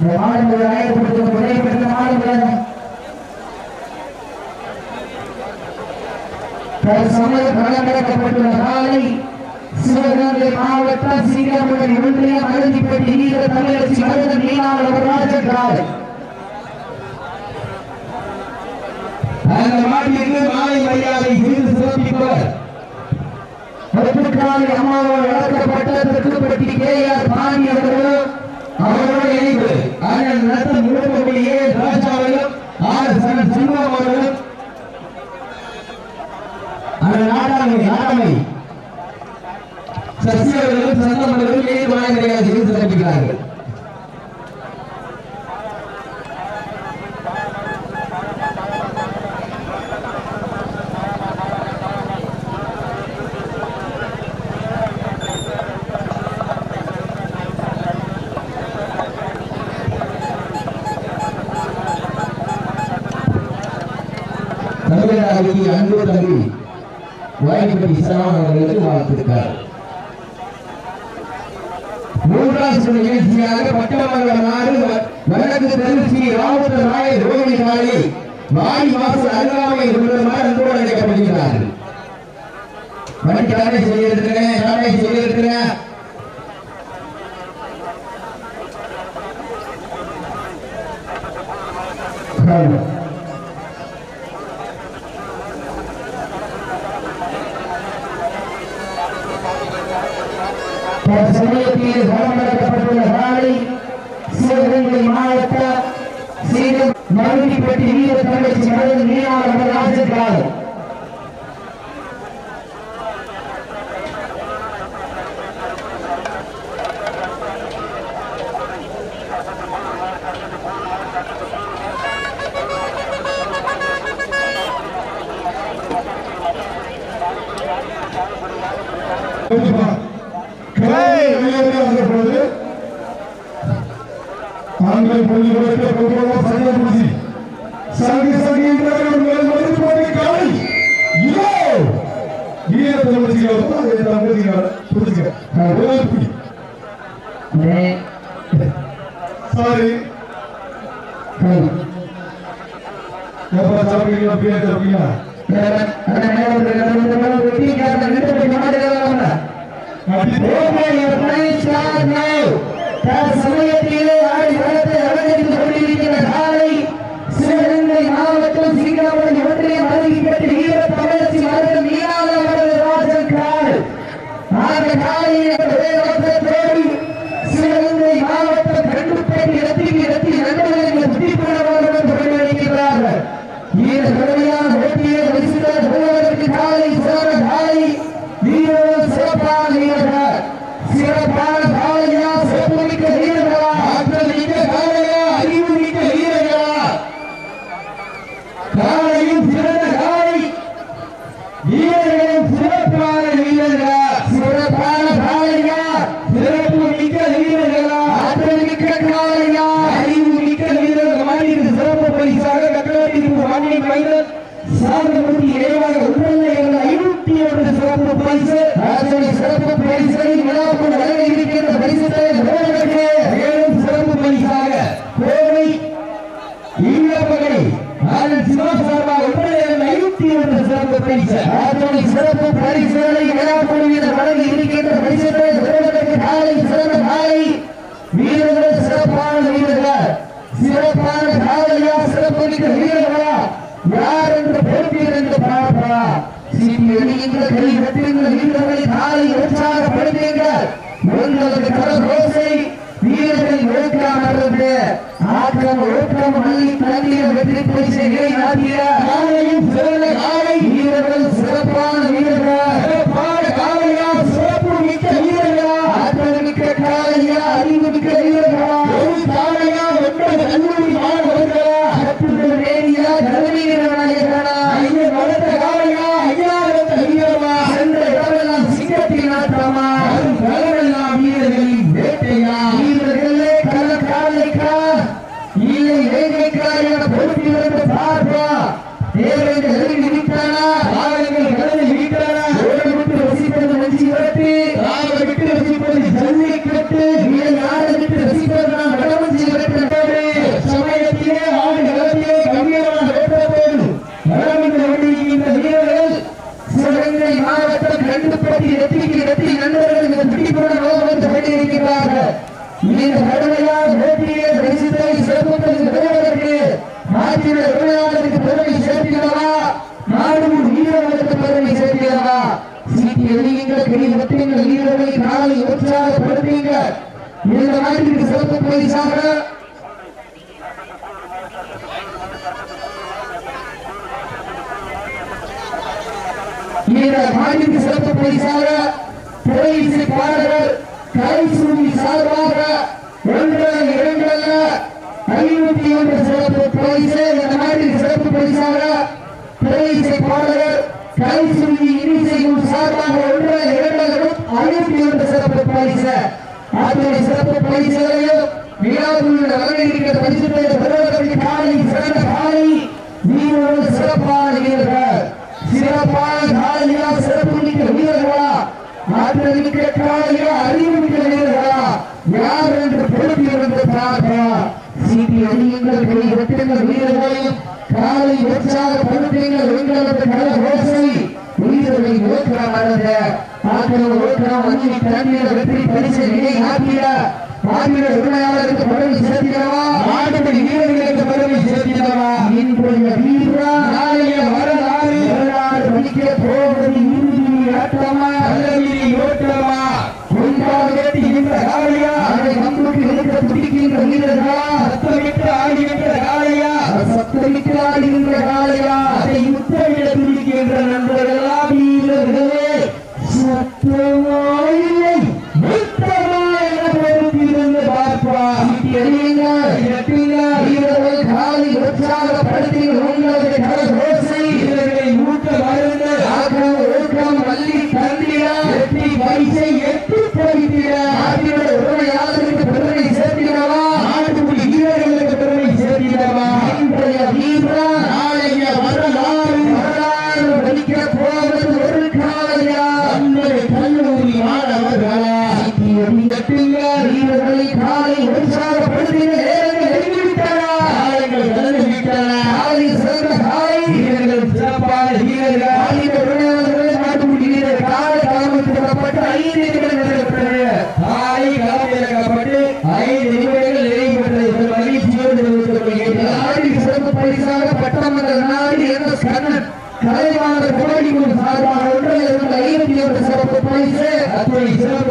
இந்த மாடுகளை ஆயத்தப்படுத்தும் விடைபெற்ற மாடுகளை. தற்சமயம் களமிறக்கப்பட்டுள்ள காலை சிவகங்கை மாவட்டம் சிங்கமுடன் ஒன்றிய மருதிப்பட்டி வீர தமிழச்சி மருதன் காலை அந்த மாட்டிற்கு மாலை மரியாதை செய்து சிறப்பிப்பவர். அம்மாவோடு வளர்க்கப்பட்ட திருப்பட்டி கே ஆர் பாண்டி அவர்களும் அவர்களோடு இணைந்து அண்ணன் நடத்த முழுக்கக்கூடிய ராஜாவையும் ஆர் சரண் சிங்கம் அவர்களும். அண்ணன் நாடாமை நாடாமை. சசி அவர்களும் சந்தம் அவர்களும் இணைந்து மாலை மரியாதை செய்து சிறப்பிக்கிறார்கள் அன்பு தம்பி வாய்ப்பட்டி சரவணன் அவர்களுக்கு வாழ்த்திருக்கார் மூன்றாம் சுற்று நிகழ்ச்சியாக பட்டமங்கல நாடு வ- வடக்கு தெற்கு ராவுத்த ராய ரோகிணி காலை வாய் வாசல் அருகாமை உள்ளமாறு அன்போடு அழைக்கப்படுகிறார்கள். வண்டிக்காரனை சொல்லியிருக்கிறேன் तो समय की धर्म में ஈர தமிழ்ச்சிகள் அதை தம்பதிகள் புரிஞ்சுக்க சாரி பேர் ஆடி வளர்த்து அலங்கரித்து கொண்டிருக்கிற காலை சிவகங்கை மாவட்டம் சிங்கப்பூர் ஒன்றிய மருதிப்பட்டி வீர தமிழச்சி மருதன் மீனாளர் ராஜன் கால் அந்த காலையை வேகத்தோடு சிவகங்கை மாவட்டம் கண்டுபேட்டி இடத்திற்கு இடத்தில் நண்பர்கள் புத்திப்படவாளர்கள் கொண்டிருக்கிறார்கள் வீர கடுமையான போட்டியை வரிசித்த போவதற்கு காலை சிறந்த காலை வீரர்கள் சிறப்பான வீரர்கள் சிறப்பான காலையா சிறப்பு மிக்க வீரர்களா ஆற்றல் மிக்க காலையா அறிவு மிக்க வீரர்களா காலையும் சிறந்த காலை வீரர்களும் சிறப்பான வீரர்களா சிறப்பான காளையா சிறப்பு மிக்க வீரர்களா ஆற்றல் மிக்க காளையா அறிவு மிக்க வீரர்கள் மாநில சிறப்பு பரிசாக கட்டளத்திற்கு மாநில மைனர் சாந்தமூர்த்தி இறைவாக உடல்ல எங்கள் ஐநூத்தி ஒன்று சிறப்பு பரிசு அதனை சிறப்பு பரிசை விழாவுக்கு வழங்க இருக்கின்ற பரிசுகளை நிறுவனத்திற்கு மேலும் சிறப்பு பரிசாக கோவை ஈழப்பகை ஆனந்த் சிவா சார்பாக உடனே ஐநூத்தி ஒன்று சிறப்பு பரிசு அதனை சிறப்பு பரிசுகளை விழாக்குழுவினர் வழங்கி இருக்கின்ற பரிசுகளை நிறுவனத்திற்கு காலை சிறந்த காலை வீரர்கள் சிறப்பான வீரர்கள் சிறப்பான காலையா சிறப்பு மிக்க வீரர்களா யார் என்று பொறுப்பீர் என்று பார்ப்பா சீட்டி எண்ணுகின்ற கை கட்டுகின்ற வீரர்களை காலை உற்சாகப்படுத்துங்கள் உங்களுக்கு கரகோசை வீரர்களின் ஒழுக்கம் அல்லது ஆக்கம் ஒழுக்கம் அள்ளி தண்ணீர் வெற்றி பரிசைகளை ஆகிய காலையும் சிறந்த காலை என பொறுப்பிலிருந்து பார்ப்பா இந்த மாநில சிறப்பு பரிசாக புகையிசை பாடகர் கலைசூரி சார்பாக ஒன்று இரண்டு ஐநூத்தி ஒன்று சிறப்பு பரிசு இந்த நாட்டின் சிறப்பு பரிசாக புகையிசை பாடகர் கலைசூரி இனிசை சார்பாக ஒன்று இரண்டு ஐநூத்தி ஒன்று சிறப்பு பரிசு அத்தனை சிறப்பு பரிசுகளையும் விழாவில் வழங்கியிருக்கிற பரிசு பெறுவதற்கு காலை சிறந்த காலை நீ ஒரு சிறப்பான வீரர்கள் சிறப்பான அறிவிக்கிறீர்களா யார் என்று பொறுப்பிலிருந்து பார்க்கிறா சீட்டி அறியுங்கள் வெளியிட்டிருந்த வீரர்களை காலை உற்சாக பருத்தீங்கள் எங்களது நல்ல ரோசை வீரர்களை ஓட்டுறோம் அல்லது ஆக்கிரம ஓட்டுறோம் வங்கி தண்ணீர் வெற்றி பரிசு வினை ஆக்கிய ஆங்கில உரிமையாளருக்கு பதவி சேர்த்திடவா நாட்டுப்படி வீரர்களுக்கு பதவி சேர்த்திடவா இன்றைய வீரா நாளைய வரலாறு வரலாறு மணிக்கு போவது இறுதி ஆட்டமா ஆடுகின்ற காளையா அதை மண்புட்டி எடுக்க துடிக்கின்ற வீரர்களா? சத்தமிட்டு ஆடுகின்ற காளையா? சத்தமிட்டு ஆடுகின்ற છે. અથવા ઇઝરાયલ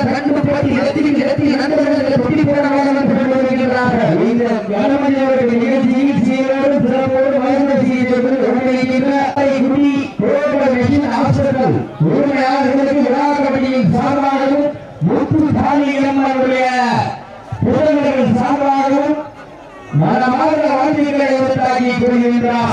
வீரர் கண்டுபத்தி இடத்தில் இடத்தில் நண்பர்களை புள்ளி போனவர்கள் பெற்றுள்ளார்கள் முத்து சாலியிடம் அவருடைய புதல்வர்கள் சார்பாகவும் மனமாக வாழ்த்துக்களை உறுத்தாகி கொள்கின்றார்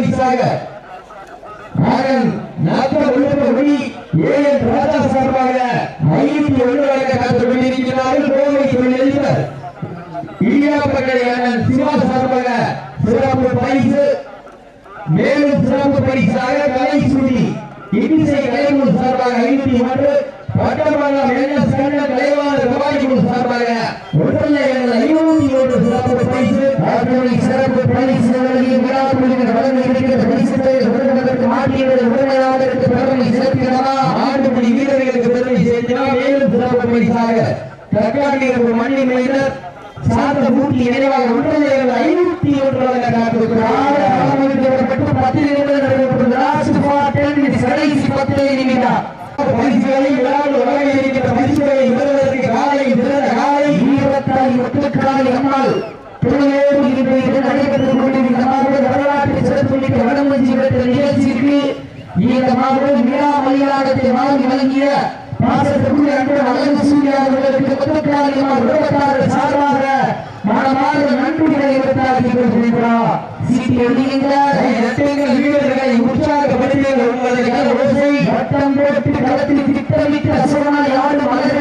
பரிசாக மகன் நாட்ட உள்ளிட்ட மணி ஏழு ராஜா சார்பாக ஐநூத்தி ஒன்று வழங்க காத்து கொண்டிருக்கிறார்கள். கோவை தொழிலதிபர் இடியாப்பக்கடை அண்ணன் சிவா சார்பாக சிறப்பு பரிசு மேலும் சிறப்பு பரிசாக கலை சுடி இன்னிசை கலைமுள் சார்பாக ஐநூத்தி ஒன்று வட்டமல்ல மேனஸ் கண்ண தலைவான கவாயிமுள் சார்பாக ஒற்றலை என்ற ஐநூத்தி ஒன்று சிறப்பு பரிசு ஆகியவரை உடனடியாக பெருமை சேர்த்தினா ஆண்டு மணி வீரர்களுக்கு பெருமை சேர்த்தினா மேலும் சிறப்பு பரிசாக தற்காலிகர் ஒரு மணி மனிதர் சார்ந்த மூர்த்தி நினைவாக ஒன்றாயிரம் ஐநூத்தி ஒன்று வழங்க காத்திருக்கிறார். பத்து நிமிடம் நடைபெற்றது. லாஸ்ட் ஃபார் டென் மினிட்ஸ் கடைசி பத்து நிமிடம் பரிசுகளை விழாவில் வழங்க இருக்கிற பரிசுகளை பெறுவதற்கு காலை பிறந்த காலை. இருபத்தாறு ஒத்துக்காக நம்மால் கொத்துக்காரி விருப்பத்தாளர் சார்பாக மனமாறு நன்றிகளை இருப்பதாக வீரர்களை உற்சாகப்படுத்தி வருவதற்காக களத்தில் திட்டமிட்ட சூழ்நிலை யாரும்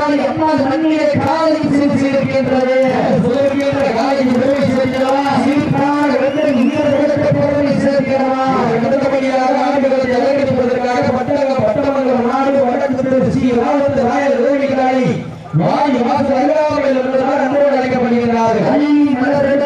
என்றால் எம்மான் மண்ணிலே காலை சிரித்திருக்கின்றது சிரிக்கின்ற காலை விடுதலை நீர் விடுதலை பொருளை சேர்க்கிறவா அடுத்தபடியாக ஆண்டுகளை அலங்கரிப்பதற்காக பட்டக பட்டமங்கள் நாடு வடக்கு ஸ்ரீ ராமத்து ராய உதவிக்கிறாய் வாய் வாசு அருகாமையில் இருந்ததால் அன்போடு அழைக்கப்படுகிறார்கள்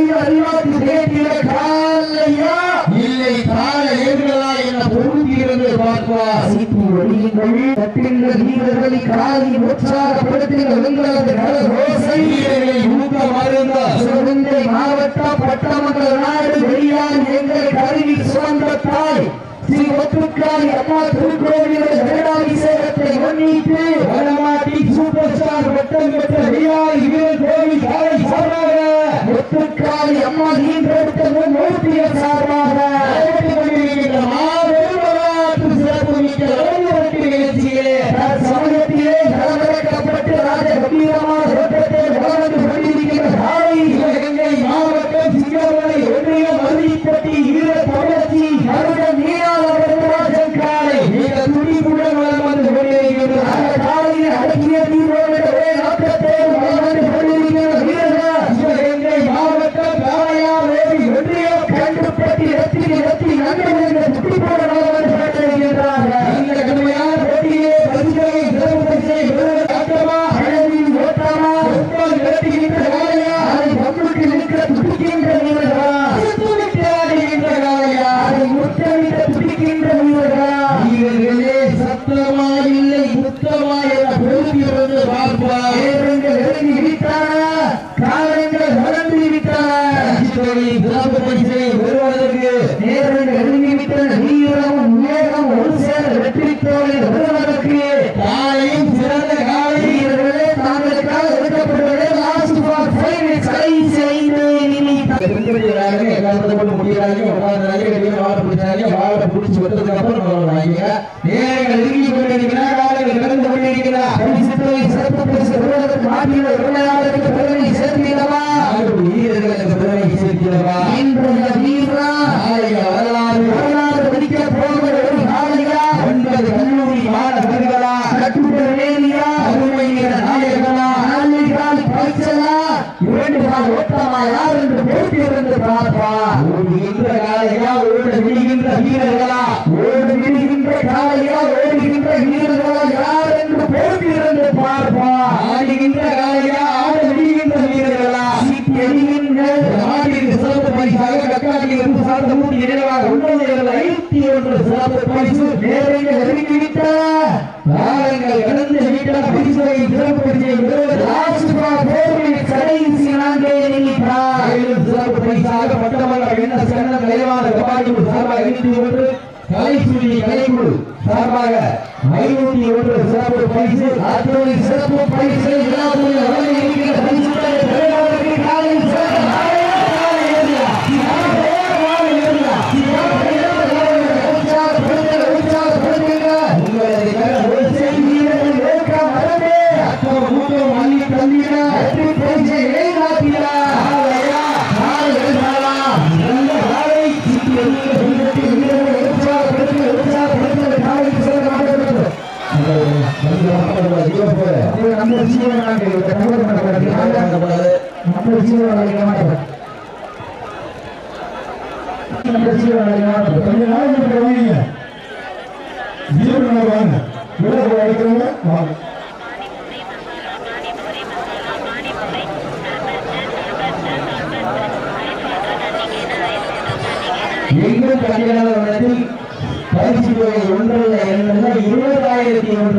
பெரிய வழிபாட்டு பேட்டியில காலையா இல்லை கால ஏதுகளா என பொருந்திருந்து பார்ப்பார் சீட்டி ஒளியுங்கள். கட்டிருந்த வீரர்களை காதி உற்சாகப்படுத்தின விருந்தாளர் நல ரோசை ஊக்க மருந்த சிவகங்கை மாவட்ட பட்டமன்ற நாடு வெளியான் எங்கள் கருவி சுமந்த தாய் ஸ்ரீ ஒத்துக்காய் அம்மா திருக்கோவிலுடைய ஜெகடாபிஷேகத்தை முன்னிட்டு வடமாட்டி சூப்பர் ஸ்டார் வட்டம் பெற்ற விழா இவர் கோவில் காலை சார்பாக ஒத்து பாதை அம்மா தீன் பிரபுத்தமும் மூர்த்தியர் சார்பாக கொண்டிருக்கின்ற சிறப்பு பரிசை பெறுவதற்கு நேரில் நெருங்கி நீரும் வெற்றி தோழி செவிடுகின்ற வீரர்களா ஓடுகின்ற காலையா வீரராக உள்ளவர்கள் ஐநூத்தி ஒன்று சிறப்பு பரிசு நேரங்க நெருங்கி விட்ட காலங்கள் கடந்து விட்ட பரிசுகளை சிறப்பு பரிசை பெறுவது ராஜ்குமார் போர்களின் கடைசி நான்கேயும் சிறப்பு பரிசாக பட்டமன்ற சிறப்பு பரிசு. சிறப்பு பரிசு.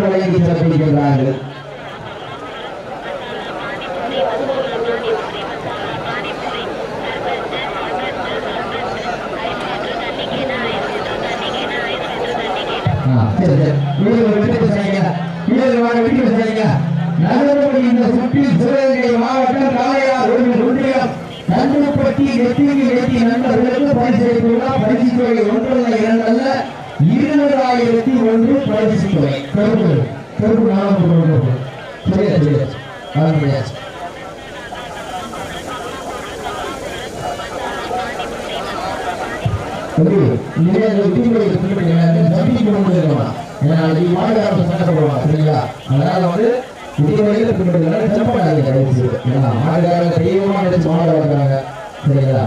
வழங்கி சிறப்பிக்கின்றார்கள் மாவட்டம் காளையார் ஒன்றியம். நந்தனப்பட்டி நெத்தியில் நண்பர்களுக்கு பரிசளித்துள்ளார் பரிசு தொகை ஒன்று இரண்டு அல்ல இருபதாயிரத்தி ஒன்று பரிசு தொகை கருப்பு கருப்பு நாலாவது சரியா சரியா? அதான் கிடையாது அதனால வந்து விதிமுறையில பின்பற்றாங்க செப்படாதீங்க சரிங்களா ஆடுகாரங்க தெய்வமா நினைச்சு மாட வர்றாங்க சரிங்களா?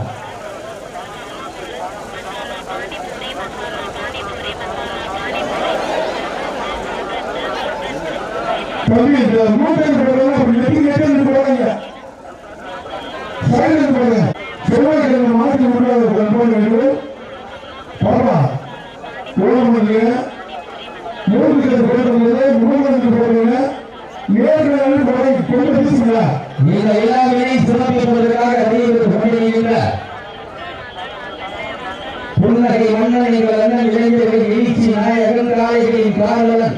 தம்பி இந்த மூட்டைக்கு போடுறதா அப்படி மாற்றி முடியாத கண்ட்ரோல் என்று பாப்பா மூலம் பண்ணுறீங்க மூணு கிழமை போடுறீங்க மூணு கிழமை போடுறீங்க கொண்டு பேசுங்களா? இந்த எல்லா வேலையும் சிறப்பிப்பதற்காக அறிவித்து கொண்டிருக்கின்ற புன்னகை மன்னன் எங்கள் அண்ணன் இளைஞர்கள் எழுச்சி நாயகன் காலைகளின் காவலன்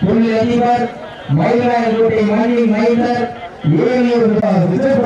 புள்ளி அதிபர் மயிலாடுதுறை மணி மைந்தர் ஏழு விஜய்